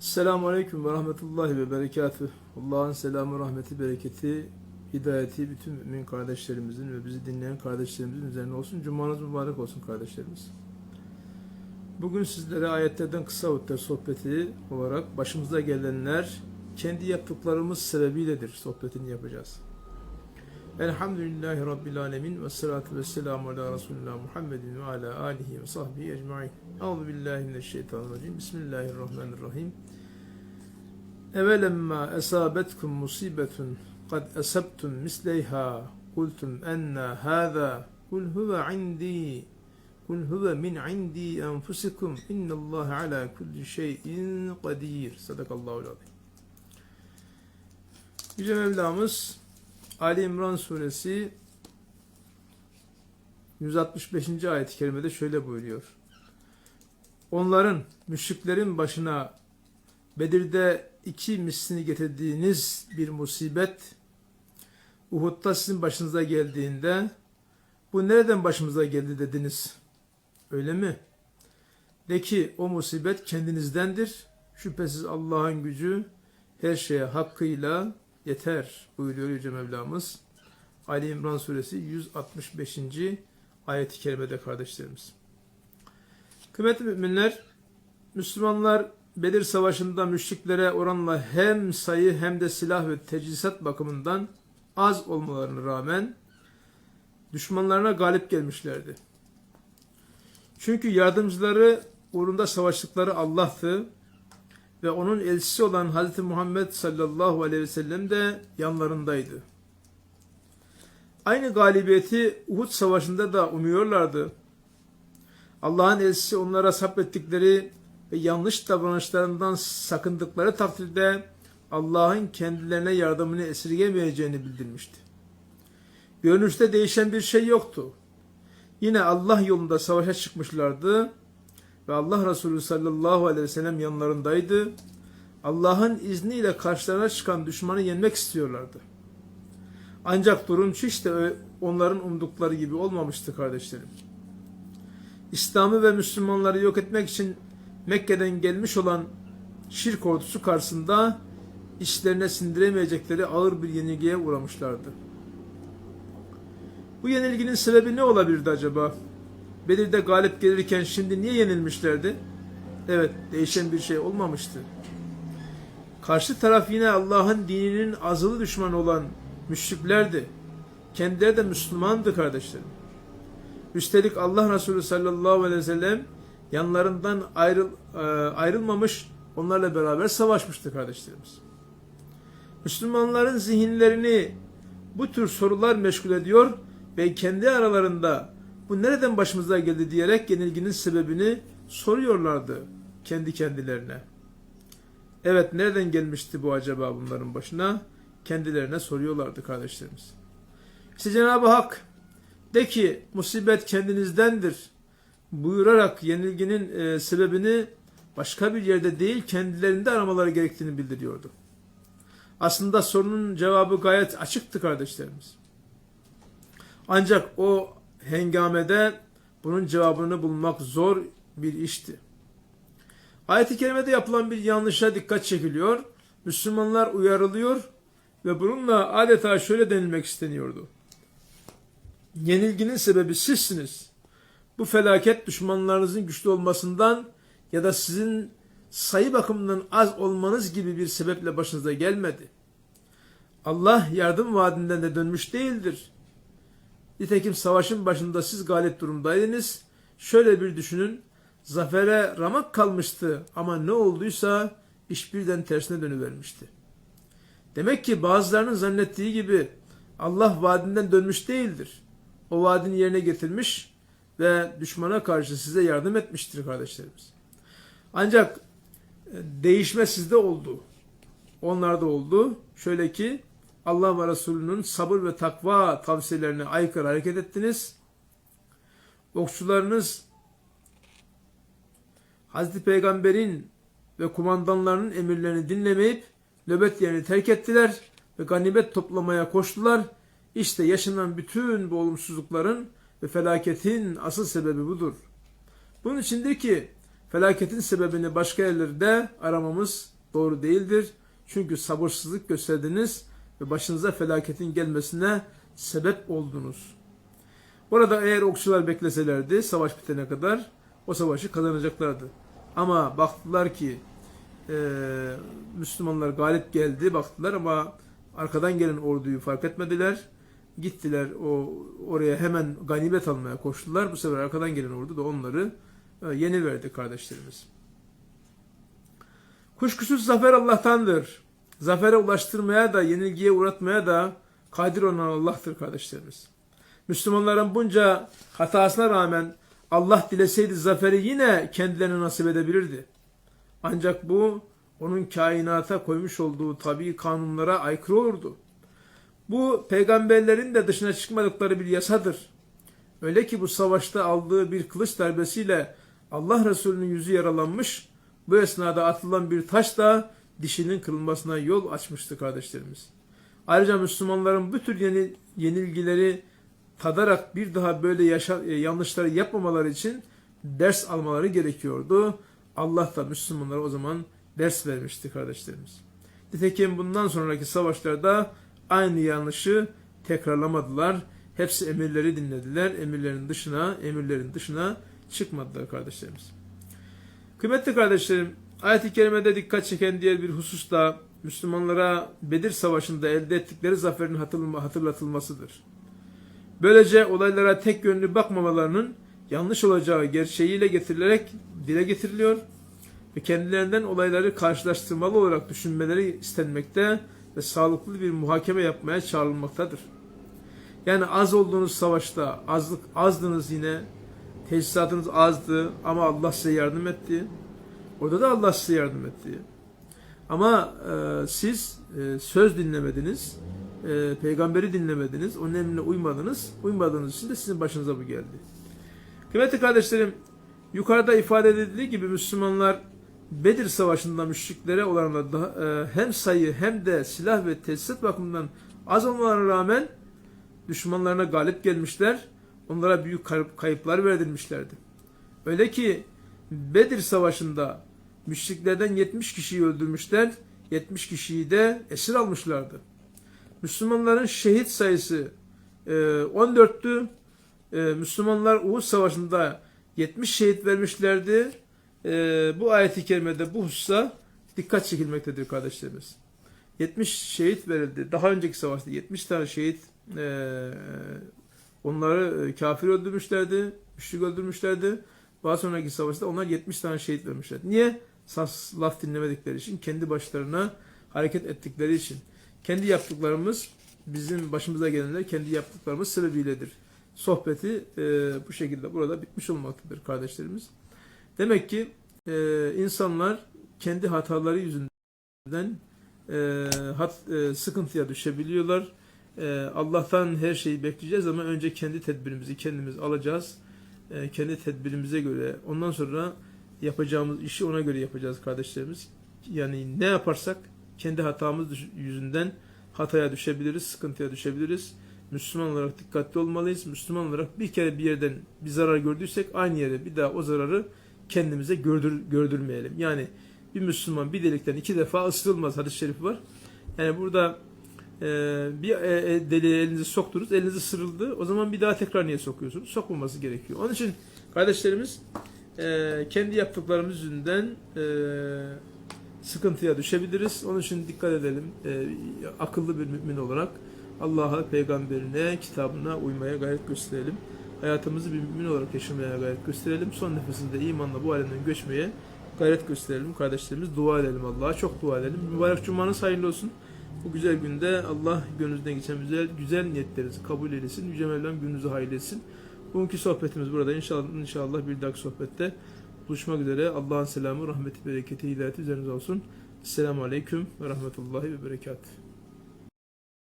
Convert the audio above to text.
Selamun Aleyküm ve Rahmetullahi ve Berekatüh. Allah'ın selamı, rahmeti, bereketi, hidayeti bütün mümin kardeşlerimizin ve bizi dinleyen kardeşlerimizin üzerine olsun. Cumanız mübarek olsun kardeşlerimiz. Bugün sizlere ayetlerden kısa ötler sohbeti olarak başımıza gelenler kendi yaptıklarımız sebebiyledir sohbetini yapacağız. Elhamdülillahi Rabbil Alemin ve salatu ve selamu ala Resulullah Muhammedin ve ala alihi ve sahbihi ecmain. Euzu billahi mineşşeytanirracim. Bismillahirrahmanirrahim. Evelemma esabetkum musibetun kad esabtum misleyha kultum enna hâzâ kul huve indi kul huve min indi enfusikum innallâhe ala kulli şeyin kadir. Sadakallahu azim. Yüce Mevlamız Ali İmran suresi 165. ayet-i kerimede şöyle buyuruyor. Onların, müşriklerin başına Bedir'de iki mislini getirdiğiniz bir musibet Uhud'da sizin başınıza geldiğinde bu nereden başımıza geldi dediniz. Öyle mi? De ki o musibet kendinizdendir. Şüphesiz Allah'ın gücü her şeye hakkıyla yeter buyuruyor Yüce Mevlamız. Ali İmran suresi 165. ayet-i kerimede kardeşlerimiz. Kıymetli müminler, Müslümanlar Bedir Savaşı'nda müşriklere oranla hem sayı hem de silah ve techisat bakımından az olmalarına rağmen düşmanlarına galip gelmişlerdi. Çünkü yardımcıları uğrunda savaştıkları Allah'tı ve onun elçisi olan Hz. Muhammed sallallahu aleyhi ve sellem de yanlarındaydı. Aynı galibiyeti Uhud Savaşı'nda da umuyorlardı. Allah'ın elçisi onlara sabrettikleri ve yanlış davranışlarından sakındıkları takdirde Allah'ın kendilerine yardımını esirgemeyeceğini bildirmişti. Görünüşte değişen bir şey yoktu. Yine Allah yolunda savaşa çıkmışlardı ve Allah Resulü sallallahu aleyhi ve sellem yanlarındaydı. Allah'ın izniyle karşılarına çıkan düşmanı yenmek istiyorlardı. Ancak durum hiç de onların umdukları gibi olmamıştı kardeşlerim. İslam'ı ve Müslümanları yok etmek için Mekke'den gelmiş olan şirk ordusu karşısında işlerine sindiremeyecekleri ağır bir yenilgiye uğramışlardı. Bu yenilginin sebebi ne olabilirdi acaba? Bedir'de galip gelirken şimdi niye yenilmişlerdi? Evet, değişen bir şey olmamıştı. Karşı taraf yine Allah'ın dininin azılı düşmanı olan müşriklerdi. Kendileri de Müslümandı kardeşlerim. Üstelik Allah Resulü sallallahu aleyhi ve sellem yanlarından ayrıl, e, ayrılmamış, onlarla beraber savaşmıştı kardeşlerimiz. Müslümanların zihinlerini bu tür sorular meşgul ediyor ve kendi aralarında bu nereden başımıza geldi diyerek yenilginin sebebini soruyorlardı kendi kendilerine. Evet nereden gelmişti bu acaba bunların başına? Kendilerine soruyorlardı kardeşlerimiz. İşte Cenab-ı Hak de ki musibet kendinizdendir buyurarak yenilginin e, sebebini başka bir yerde değil kendilerinde aramaları gerektiğini bildiriyordu. Aslında sorunun cevabı gayet açıktı kardeşlerimiz. Ancak o hengamede bunun cevabını bulmak zor bir işti. Ayet-i kerimede yapılan bir yanlışa dikkat çekiliyor. Müslümanlar uyarılıyor ve bununla adeta şöyle denilmek isteniyordu. Yenilginin sebebi sizsiniz. Bu felaket düşmanlarınızın güçlü olmasından ya da sizin sayı bakımından az olmanız gibi bir sebeple başınıza gelmedi. Allah yardım vaadinden de dönmüş değildir. Nitekim savaşın başında siz galip durumdaydınız. Şöyle bir düşünün. Zafere ramak kalmıştı ama ne olduysa iş birden tersine dönüvermişti. Demek ki bazılarının zannettiği gibi Allah vaadinden dönmüş değildir. O vaadini yerine getirmiş ve düşmana karşı size yardım etmiştir kardeşlerimiz. Ancak e, değişme sizde oldu. Onlarda oldu. Şöyle ki Allah ve Resulünün sabır ve takva tavsiyelerine aykırı hareket ettiniz. Okçularınız Hazreti Peygamber'in ve kumandanlarının emirlerini dinlemeyip nöbet yerini terk ettiler ve ganimet toplamaya koştular. İşte yaşanan bütün bu olumsuzlukların ve felaketin asıl sebebi budur. Bunun içindir ki Felaketin sebebini başka yerlerde aramamız doğru değildir. Çünkü sabırsızlık gösterdiniz ve başınıza felaketin gelmesine sebep oldunuz. Orada eğer okçular bekleselerdi savaş bitene kadar o savaşı kazanacaklardı. Ama baktılar ki e, Müslümanlar galip geldi baktılar ama arkadan gelen orduyu fark etmediler. Gittiler o oraya hemen ganimet almaya koştular. Bu sefer arkadan gelen ordu da onları e, yeniverdi kardeşlerimiz. Kuşkusuz zafer Allah'tandır. Zafere ulaştırmaya da yenilgiye uğratmaya da kadir olan Allah'tır kardeşlerimiz. Müslümanların bunca hatasına rağmen Allah dileseydi zaferi yine kendilerine nasip edebilirdi. Ancak bu onun kainata koymuş olduğu tabii kanunlara aykırı olurdu. Bu peygamberlerin de dışına çıkmadıkları bir yasadır. Öyle ki bu savaşta aldığı bir kılıç darbesiyle Allah Resulü'nün yüzü yaralanmış, bu esnada atılan bir taş da dişinin kırılmasına yol açmıştı kardeşlerimiz. Ayrıca Müslümanların bu tür yeni, yenilgileri tadarak bir daha böyle yaşa, e, yanlışları yapmamaları için ders almaları gerekiyordu. Allah da Müslümanlara o zaman ders vermişti kardeşlerimiz. Nitekim bundan sonraki savaşlarda aynı yanlışı tekrarlamadılar. Hepsi emirleri dinlediler. Emirlerin dışına, emirlerin dışına çıkmadılar kardeşlerimiz. Kıymetli kardeşlerim, ayet-i kerimede dikkat çeken diğer bir husus da Müslümanlara Bedir Savaşı'nda elde ettikleri zaferin hatırlatılmasıdır. Böylece olaylara tek yönlü bakmamalarının yanlış olacağı gerçeğiyle getirilerek dile getiriliyor ve kendilerinden olayları karşılaştırmalı olarak düşünmeleri istenmekte ve sağlıklı bir muhakeme yapmaya çağrılmaktadır. Yani az olduğunuz savaşta azlık azdınız yine teçhizatınız azdı ama Allah size yardım etti. Orada da Allah size yardım etti. Ama e, siz e, söz dinlemediniz, e, peygamberi dinlemediniz, onun emrine uymadınız. Uymadığınız için de sizin başınıza bu geldi. Kıymetli kardeşlerim, yukarıda ifade edildiği gibi Müslümanlar Bedir Savaşı'nda müşriklere olanlar daha, e, hem sayı hem de silah ve teçhizat bakımından az olmalarına rağmen düşmanlarına galip gelmişler. Onlara büyük kayıplar verdirmişlerdi. Öyle ki Bedir Savaşı'nda müşriklerden 70 kişiyi öldürmüşler, 70 kişiyi de esir almışlardı. Müslümanların şehit sayısı e, 14'tü. E, Müslümanlar Uhud Savaşı'nda 70 şehit vermişlerdi. E, bu ayeti kerimede bu hususa dikkat çekilmektedir kardeşlerimiz. 70 şehit verildi. Daha önceki savaşta 70 tane şehit e, onları e, kafir öldürmüşlerdi, müşrik öldürmüşlerdi. Daha sonraki savaşta onlar 70 tane şehit vermişlerdi. Niye? Sas, laf dinlemedikleri için, kendi başlarına hareket ettikleri için. Kendi yaptıklarımız, bizim başımıza gelenler kendi yaptıklarımız sebebiyledir. Sohbeti e, bu şekilde burada bitmiş olmaktadır kardeşlerimiz. Demek ki e, insanlar kendi hataları yüzünden e, hat, e, sıkıntıya düşebiliyorlar. E, Allah'tan her şeyi bekleyeceğiz ama önce kendi tedbirimizi kendimiz alacağız. E, kendi tedbirimize göre ondan sonra yapacağımız işi ona göre yapacağız kardeşlerimiz. Yani ne yaparsak kendi hatamız yüzünden hataya düşebiliriz, sıkıntıya düşebiliriz. Müslüman olarak dikkatli olmalıyız. Müslüman olarak bir kere bir yerden bir zarar gördüysek aynı yere bir daha o zararı kendimize gördür, gördürmeyelim. Yani bir Müslüman bir delikten iki defa ısırılmaz hadis-i şerifi var. Yani burada e, bir e, e, deliğe elinizi soktunuz, elinizi ısırıldı. O zaman bir daha tekrar niye sokuyorsunuz? Sokmaması gerekiyor. Onun için kardeşlerimiz e, kendi yaptıklarımız yüzünden e, sıkıntıya düşebiliriz. Onun için dikkat edelim. E, akıllı bir mümin olarak Allah'a, peygamberine, kitabına uymaya gayret gösterelim. Hayatımızı bir mümin olarak yaşamaya gayret gösterelim. Son nefesinde imanla bu alemden göçmeye gayret gösterelim. Kardeşlerimiz dua edelim Allah'a. Çok dua edelim. Mübarek cumanız hayırlı olsun. Bu güzel günde Allah gönlünüzden geçen güzel, güzel niyetlerinizi kabul eylesin. Yüce Mevlam gününüzü hayırlı etsin. Bugünkü sohbetimiz burada. İnşallah, inşallah bir dahaki sohbette buluşmak üzere. Allah'ın selamı, rahmeti, bereketi, hidayeti üzerinize olsun. Selamun Aleyküm ve Rahmetullahi ve Berekatuhu.